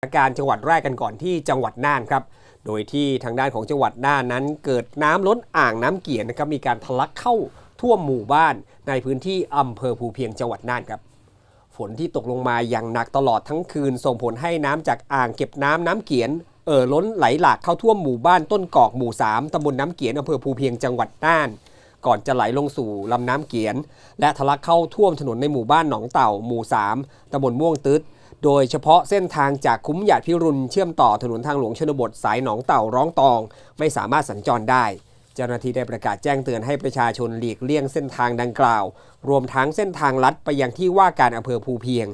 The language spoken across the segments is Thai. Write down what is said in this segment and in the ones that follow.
สถาการจังหวัดแรกกันก่อนที่จังหวัดน่านครับ โดยที่ทางด้านของจังหวัดน่านนั้น เกิดน้ำล้นอ่างน้ำเกียนนะครับมีการทะลักเข้าท่วมหมู่บ้าน ในพื้นที่อำเภอภูเพียงจังหวัดน่านครับ ฝนที่ตกลงมาอย่างหนักตลอดทั้งคืน ส่งผลให้น้ำจากอ่างเก็บน้ำน้ำเกียนเอ่อล้นไหลหลากเข้าท่วมหมู่บ้านต้นกอกหมู่ 3ตำบลน้ำเกียนอำเภอภูเพียงจังหวัดน่าน ก่อนจะไหลลงสู่ลำน้ำเกียนและทะลักเข้าท่วมถนนในหมู่บ้านหนองเต่าหมู่ 3ตำบลม่วงตึ๊ด โดยเฉพาะเส้นทางจากคุ้มหยาดพิรุณเชื่อมต่อถนนทางหลวงชนบทสายหนองเต่าร้องตอง ไม่สามารถสัญจรได้ เจ้าหน้าที่ได้ประกาศแจ้งเตือนให้ประชาชนหลีกเลี่ยงเส้นทางดังกล่าว รวมทั้งเส้นทางลัดไปยังที่ว่าการอำเภอภูเพียง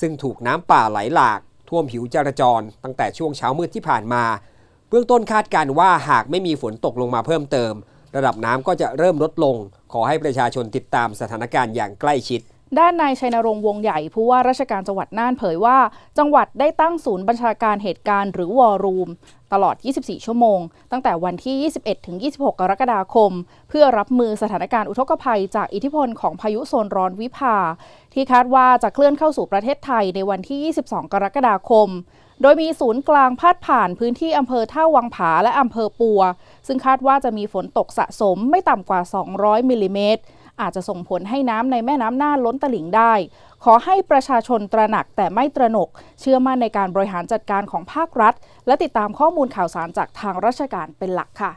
ซึ่งถูกน้ำป่าไหลหลาก ท่วมผิวจราจร ตั้งแต่ช่วงเช้ามืดที่ผ่านมา เบื้องต้นคาดการณ์ว่าหากไม่มีฝนตกลงมาเพิ่มเติม ระดับน้ำก็จะเริ่มลดลง ขอให้ประชาชนติดตามสถานการณ์อย่างใกล้ชิด ด้านนายชัยนรงค์วงใหญ่ผู้ว่าราชการจังหวัดน่านเผยว่า จังหวัดได้ตั้งศูนย์บัญชาการเหตุการณ์หรือวอร์รูม ตลอด 24 ชั่วโมง ตั้งแต่วันที่ 21 ถึง 26 กรกฎาคม เพื่อรับมือสถานการณ์อุทกภัย จากอิทธิพลของพายุโซนร้อนวิภา ที่คาดว่าจะเคลื่อนเข้าสู่ประเทศไทยในวันที่ 22 กรกฎาคมโดยมีศูนย์กลางพาดผ่านพื้นที่อำเภอท่าวังผาและอำเภอปัว ซึ่งคาดว่าจะมีฝนตกสะสมไม่ต่ำกว่า 200 มิลลิเมตร อาจจะส่งผลให้น้ำในแม่น้ำน่านล้นตลิ่งได้ ขอให้ประชาชนตระหนักแต่ไม่ตระหนก เชื่อมั่นในการบริหารจัดการของภาครัฐ และติดตามข้อมูลข่าวสารจากทางราชการเป็นหลักค่ะ